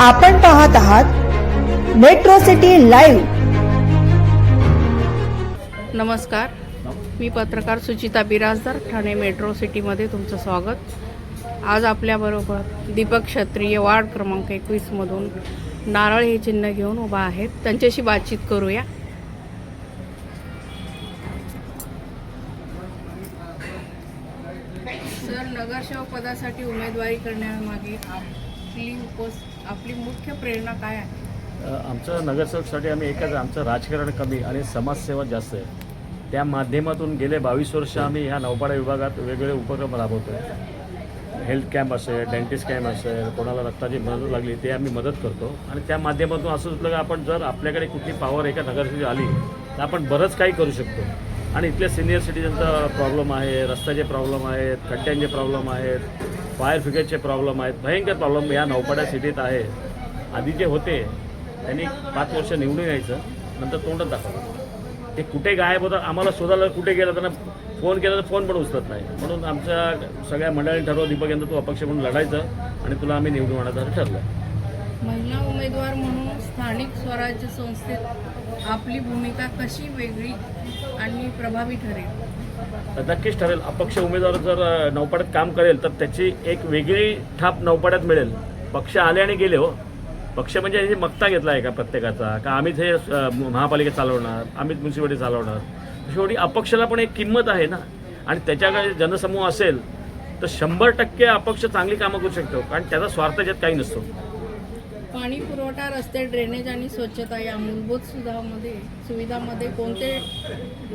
आपण पाहत आहात मेट्रो सिटी लाईव्ह नमस्कार. मी पत्रकार सुचिता बिराजदार ठाणे मेट्रो सिटीमध्ये तुमचं स्वागत. आज आपल्याबरोबर दीपक क्षत्रिय वार्ड क्रमांक एकवीसमधून नारळ हे चिन्ह घेऊन उभा आहेत. त्यांच्याशी बातचीत करूया. सर नगरसेवक पदासाठी उमेदवारी करण्यामागे आपली उपस आपली मुख्य प्रेरणा काय आहे? आमचं नगरसेवकसाठी आम्ही एकच आमचं राजकारण कमी आणि समाजसेवा जास्त आहे. त्या माध्यमातून गेले बावीस वर्ष आम्ही ह्या नवपाडा विभागात वेगवेगळे उपक्रम राबवतो आहे हेल्थ कॅम्प असेल डेंटिस्ट कॅम्प असेल कोणाला रक्ताची मदत लागली ते आम्ही मदत करतो. आणि त्या माध्यमातून असं सुचलं की आपण जर आपल्याकडे कुठली पॉवर एका नगरसेवक आली तर आपण बरंच काही करू शकतो. आणि इथल्या सिनियर सिटीजनचा प्रॉब्लेम आहे रस्त्याचे प्रॉब्लेम आहेत खड्ड्यांचे प्रॉब्लेम आहेत. फायर ब्रिगेडचे प्रॉब्लेम आहेत. भयंकर प्रॉब्लेम या नौपाड्या सिटीत आहे. आधी जे होते त्यांनी पाच वर्ष निवडून यायचं नंतर तोंडच दाखवलं. ते कुठे गायब होतात आम्हाला शोधायला कुठे गेलं त्यांना फोन केला तर फोन पण उचलत नाही. म्हणून आमच्या सगळ्या मंडळी ठरवलं दीपक यांना तू अपक्ष म्हणून लढायचं आणि तुला आम्ही निवडून आणायचं ठरलं. महिला उमेदवार म्हणून स्थानिक स्वराज्य संस्थेत आपली भूमिका कशी वेगळी आणि प्रभावी ठरेल? नक्कीच ठरेल. अपक्ष उमेदवार जर नौपाड्यात काम करेल तर त्याची एक वेगळी थाप नौपाड्यात मिळेल. पक्ष आले आणि गेले हो. पक्ष म्हणजे हे मक्ता घेतला आहे का प्रत्येकाचा? का आम्हीच हे महापालिका चालवणार? आम्हीच म्युन्सिपालिटी चालवणार? शेवटी अपक्षाला पण एक किंमत आहे ना. आणि त्याच्याकडे जनसमूह असेल तर शंभर टक्के अपक्ष चांगली कामं करू शकतो. कारण त्याचा स्वार्थ याच्यात काही नसतो. पाणी पुरवठा रस्ते ड्रेनेज आणि स्वच्छता या मूलभूत सुधामध्ये सुविधामध्ये कोणते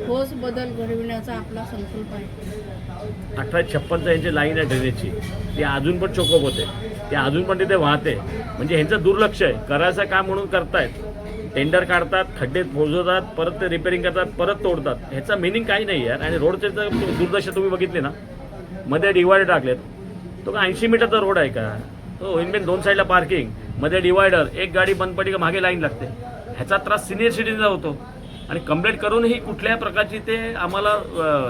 ठोस बदल घडविण्याचा आपला संकल्प आहे? अठरा छप्पनचा यांची लाईन आहे ड्रेनेजची ती अजून पण चोकअप होते. ती अजून पण तिथे वाहते. म्हणजे ह्यांचं दुर्लक्ष आहे. करायचं काम म्हणून करतायत. टेंडर काढतात खड्डे पोजवतात परत ते रिपेअरिंग करतात परत तोडतात. ह्याचा मिनिंग काही नाही यार. आणि रोडचे तर दुर्दशा तुम्ही बघितली ना? मध्ये डिवायडर टाकलेत. तो का ऐंशी मीटरचा रोड आहे का? हो, तो इनमेन दोन साईडला पार्किंगमध्ये डिवायडर एक गाडी बंद पडली का मागे लाईन लागते. ह्याचा त्रास सिनियर सिटीजनला होतो. आणि कंप्लेंट करूनही कुठल्या प्रकारची ते आम्हाला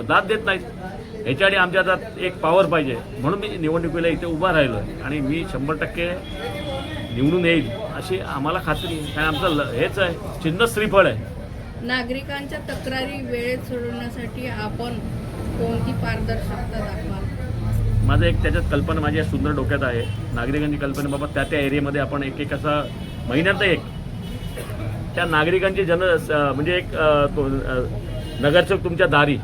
दाद देत नाहीत. ह्याच्यासाठी आमच्या हातात एक पॉवर पाहिजे. म्हणून मी निवडणुकीला इथे उभा राहिलो आहे. आणि मी शंभर टक्के निवडून येईल अशी आम्हाला खात्री आहे. कारण आमचं ल- हेच आहे. चिन्ह श्रीफळ आहे. नागरिकांच्या तक्रारी वेळेत सोडवण्यासाठी आपण कोणती पारदर्शकता दाखवा माझं एक त्याच्यात कल्पना माझ्या सुंदर डोक्यात आहे. नागरिकांची कल्पना बाबा त्या त्या एरियामध्ये आपण एक एक असा महिन्यात एक त्या नागरिकांची जन म्हणजे एक नगरसेवक तुमच्या दारी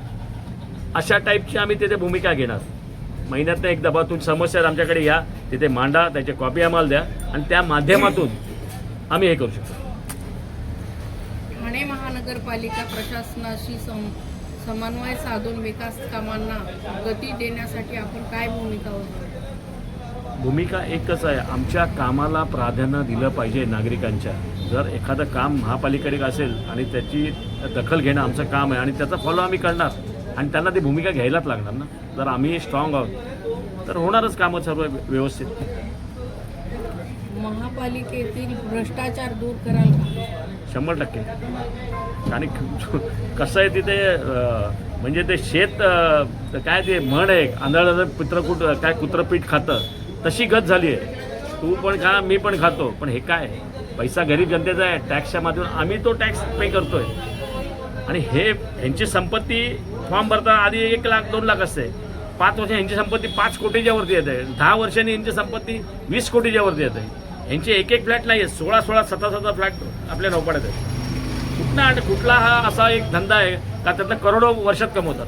अशा टाईपची आम्ही तिथे भूमिका घेणार. महिन्यात एकदा बा तुमची समस्या आमच्याकडे या तिथे मांडा त्याच्या कॉपी आम्हाला द्या आणि त्या माध्यमातून आम्ही हे करू शकतो. ठाणे महानगरपालिका प्रशासनाशी समन्वय साधून विकास कामांना गती देण्यासाठी आपण काय भूमिका होतो भूमिका एकच आहे. आमच्या कामाला प्राधान्य दिलं पाहिजे नागरिकांच्या. जर एखादं काम महापालिकेकडे असेल आणि त्याची दखल घेणं आमचं काम आहे आणि त्याचा फॉलो आम्ही करणार आणि त्यांना ती भूमिका घ्यायलाच लागणार ना? जर आम्ही स्ट्रॉंग आहोत तर होणारच कामं सर्व व्यवस्थित. महापालिकेतील भ्रष्टाचार दूर कराल का? शंभर टक्के. आणि कसं आहे तिथे म्हणजे ते शेत काय ते म्हण आहे आंधळाचं पित्रकूट काय कुत्रपीठ खातं तशी गत झाली आहे. तू पण खा मी पण खातो. पण हे काय? पैसा गरीब जनतेचा आहे टॅक्सच्या माध्यमातून आम्ही तो टॅक्स पे करतोय. आणि हे ह्यांची संपत्ती फॉर्म भरताना आधी एक लाख दोन लाख असते. पाच वर्ष ह्यांची संपत्ती पाच कोटीच्या वरती आहे दहा वर्षांनी यांची संपत्ती वीस कोटीच्या वरती आहे ह्यांचे एक एक फ्लॅट नाही आहेत सोळा सोळा सतरा सतरा फ्लॅट आपल्या नौपाड्यात आहेत. कुठला आणि कुठला हा असा एक धंदा आहे का त्यातनं करोडो वर्षात कमवतात?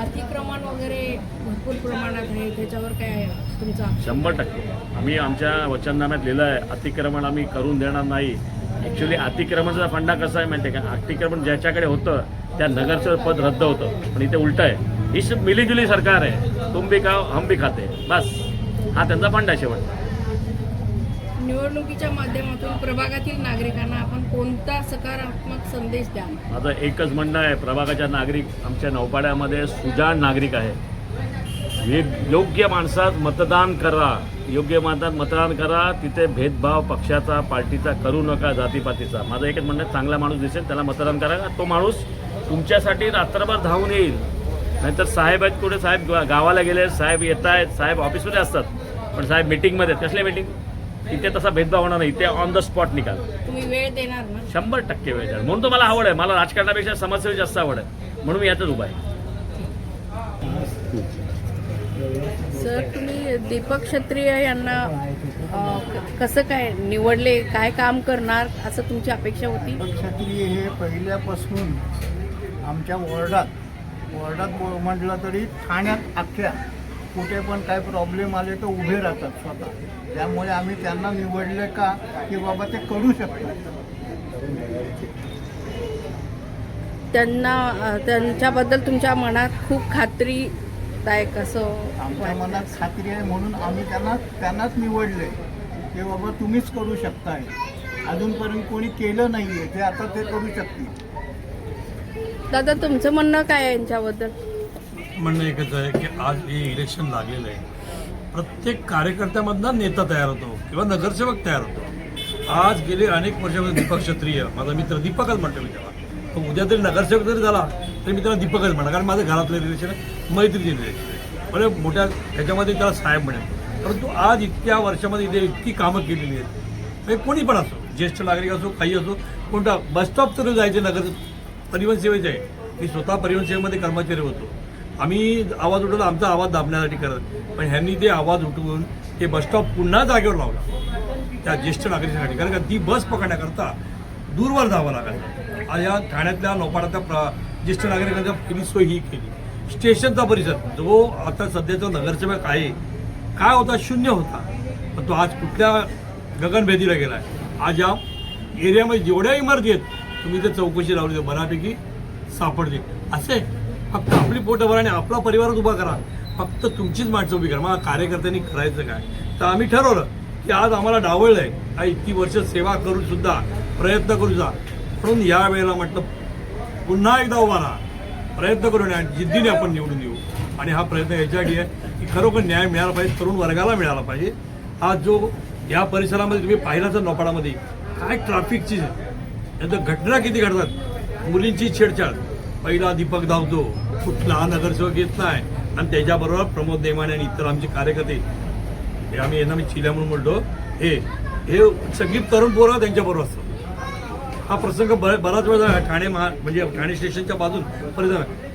अतिक्रमण वगैरे भरपूर प्रमाणात आहे. त्याच्यावर काय आहे तुमचा शंभर टक्के. आम्ही आमच्या वचननाम्यात लिहिलं आहे अतिक्रमण आम्ही करून देणार नाही. ॲक्च्युली अतिक्रमणाचा फंडा कसा आहे माहिती आहे का? अतिक्रमण ज्याच्याकडे होतं त्या नगरचं पद रद्द होतं. पण इथे उलटं आहे. ही मिलीजुली सरकार आहे. तुम भी खाओ हम भी खाते. बस. हा त्यांचा फंडा आहे शेवट निवडणुकीच्या माध्यमातून प्रभागातील नागरिकांना आपण कोणता सकारात्मक संदेश द्याल? माझं एकच म्हणणं आहे प्रभागाच्या नागरिक आमच्या नौपाड्यामध्ये सुजाण नागरिक आहे. हे योग्य माणसात मतदान करा योग्य माणसात मतदान करा तिथे भेदभाव पक्षाचा पार्टीचा करू नका जातीपातीचा. माझं एकच म्हणणं चांगला माणूस दिसेल त्याला मतदान करा तो माणूस तुमच्यासाठी रात्रभर धावून येईल. नाहीतर साहेब आहेत कुठे? साहेब गावाला गेले साहेब येत आहेत साहेब ऑफिसमध्ये असतात. पण साहेब मिटिंगमध्ये आहेत. मिटिंग तिथे तसा भेदभाव होणार नाही. ते ऑन द स्पॉट निकाल. तुम्ही वेळ देणार ना? शंभर टक्के वेळ द्याल म्हणून तो मला आवड आहे. मला राजकारणापेक्षा समाजसेवेची जास्त आवड आहे. म्हणून मी यातच उभा आहे. सर तुम्ही दीपक क्षत्रिय यांना अ, कसं काय निवडले? काय काम करणार? असं तुमची अपेक्षा होती? क्षत्रिय हे पहिल्यापासून आमच्या वॉर्डात वॉर्डात म्हटलं तरी ठाण्यात अख्ख्या कुठे पण काय प्रॉब्लेम आले तर उभे राहतात स्वतः. त्यामुळे आम्ही त्यांना निवडले का की बाबा ते करू शकतात. त्यांना त्यांच्याबद्दल तुमच्या मनात खूप खात्रीदायक असं आमच्या. मनात खात्री आहे म्हणून आम्ही त्यांना त्यांनाच निवडले. की बाबा तुम्हीच करू शकताय. अजूनपर्यंत कोणी केलं नाही आहे ते आता ते करू शकतील. दादा तुमचं म्हणणं काय आहे यांच्याबद्दल? म्हणणं एकच आहे की आज हे इलेक्शन लागलेलं आहे. प्रत्येक कार्यकर्त्यामधला नेता तयार होतो किंवा नगरसेवक तयार होतो. आज गेले अनेक वर्षामध्ये म्हणजे दीपक क्षत्रिय माझा मित्र दीपकच म्हणतो मी त्याला. तो उद्या तरी नगरसेवक जरी झाला तरी मी त्याला दीपकच म्हणा कारण माझं घरातलं रिलेशन आहे मैत्रीचे रिलेशन आहे. म्हणजे मोठ्या ह्याच्यामध्ये त्याला साहेब म्हणेल. परंतु आज इतक्या वर्षामध्ये इथे इतकी कामं केलेली आहेत. म्हणजे कोणी पण असो ज्येष्ठ नागरिक असो काही असो कोणता बसस्टॉप तरी जायचे नगर परिवहन सेवेचे आहे. मी स्वतः परिवहन सेवेमध्ये कर्मचारी होतो. आम्ही आवाज उठवला आमचा आवाज दाबण्यासाठी करत पण ह्यांनी ते आवाज उठवून ते बसस्टॉप पुन्हा जागेवर लावला. त्या ज्येष्ठ नागरिकांसाठी. कारण का ती बस पकडण्याकरता दूरवर जावं लागलं. आज या ठाण्यातल्या लोपाडातल्या प्र ज्येष्ठ नागरिकांच्या पहिली सोय ही केली. स्टेशनचा परिसर. जो आता सध्याचा नगरसेवक आहे काय होता? शून्य होता. पण तो आज कुठल्या गगनभेदीला गेला आहे? आज या एरियामध्ये जेवढ्या इमारती आहेत तुम्ही ते चौकशी लावली तर बऱ्यापैकी सापडतील. असे फक्त आपली पोटं भरा आणि आपला परिवारच उभा करा. फक्त तुमचीच माणसं उभी करा. मला कार्यकर्त्यांनी करायचं काय? तर आम्ही ठरवलं की आज आम्हाला डावळलं आहे हा इतकी वर्ष सेवा करून सुद्धा प्रयत्न करू जा. म्हणून या वेळेला म्हटलं पुन्हा एकदा उभा राहा. प्रयत्न करून आणि जिद्दीने आपण निवडून येऊ. आणि हा प्रयत्न याच्यासाठी आहे की खरोखर न्याय मिळाला पाहिजे तरुण वर्गाला मिळाला पाहिजे. हा जो या परिसरामध्ये तुम्ही पाहिलाच नोपाडामध्ये काय ट्रॅफिकची घटना किती घडतात? मुलींची छेडछाड. पहिला दीपक धावतो. कुठला नगरसेवक येत नाही. आणि त्याच्याबरोबर प्रमोद नेमाने आणि इतर आमचे कार्यकर्ते हे आम्ही यांना मी चिल्या म्हणून म्हणतो हे हे सगळी तरुण पोरं त्यांच्याबरोबर असतात. हा प्रसंग ब- बराच वेळा झाला. ठाणे महा म्हणजे ठाणे स्टेशनच्या बाजून परत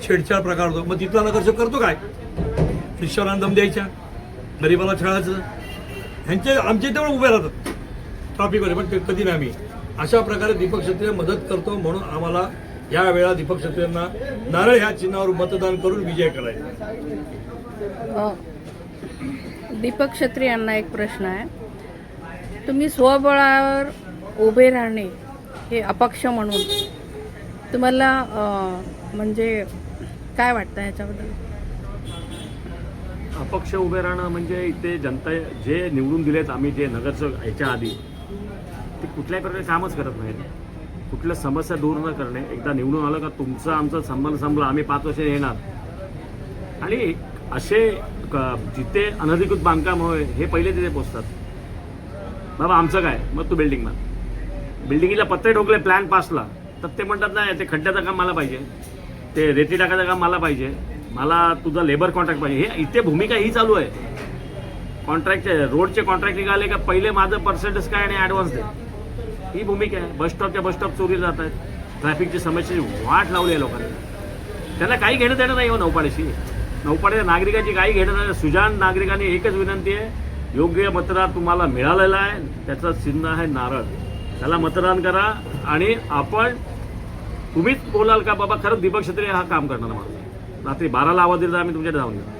छेडछाड प्रकार होतो. मग तिथला नगरसेवक करतो काय? रिक्षावाला दम द्यायच्या गरीबाला छळायचं. ह्यांचे आमचे तेवढे उभे राहतात. ट्रॉफिकवर पण ते कधी नाही आम्ही. अशा प्रकारे दीपक क्षेत्रीय मदत करतो म्हणून आम्हाला या वेळा दीपक क्षत्रियांना नारळ ह्या चिन्हावर मतदान करून विजय करायचा. अ, दीपक क्षत्रिय यांना एक प्रश्न आहे. तुम्ही स्वबळावर उभे राहणे हे अपक्ष म्हणून तुम्हाला म्हणजे काय वाटतं ह्याच्याबद्दल? अपक्ष उभे राहणं म्हणजे इथे जनता जे निवडून दिलेत आम्ही जे नगरसेवक याच्या आधी ते कुठल्याही प्रकारे कामच करत नाहीत. कुठल्या समस्या दूर न करणे. एकदा निवडून आलं का तुमचा आमचा संबंध संपला आम्ही पाच वर्ष येणार. आणि असे जिथे अनधिकृत बांधकाम होय हे पहिले तिथे पोचतात. बाबा आमचं काय? मग तू बिल्डिंग बांध बिल्डिंगला पत्रे ठोकले प्लॅन पासला तर ते म्हणतात नाही ते खड्ड्याचं काम मला पाहिजे. ते रेती टाकायचं काम मला पाहिजे. मला तुझा लेबर कॉन्ट्रॅक्ट पाहिजे. हे इथे भूमिका ही चालू आहे. कॉन्ट्रॅक्टचे रोडचे कॉन्ट्रॅक्ट निघाले का पहिले माझं पर्सेंटेज काय आणि ॲडव्हान्स दे. ही भूमिका आहे. बस स्टॉपच्या बस स्टॉप चोरी जात आहेत. ट्रॅफिकची समस्येची वाट लावली आहे लोकांनी. त्यांना काही घेणं देणं नाही हो नौपाड्याशी नौपाड्याच्या नागरिकाची काही घेणं नाही. सुजान नागरिकांनी एकच विनंती आहे. योग्य मतदार तुम्हाला मिळालेला आहे. त्याचं चिन्ह आहे नारळ. त्याला मतदान करा आणि आपण तुम्हीच बोलाल का बाबा खरंच दीपक क्षत्रिय हा काम करणार माणूस रात्री बाराला आवाज दिला आम्ही तुमच्याकडे जाऊन येऊ.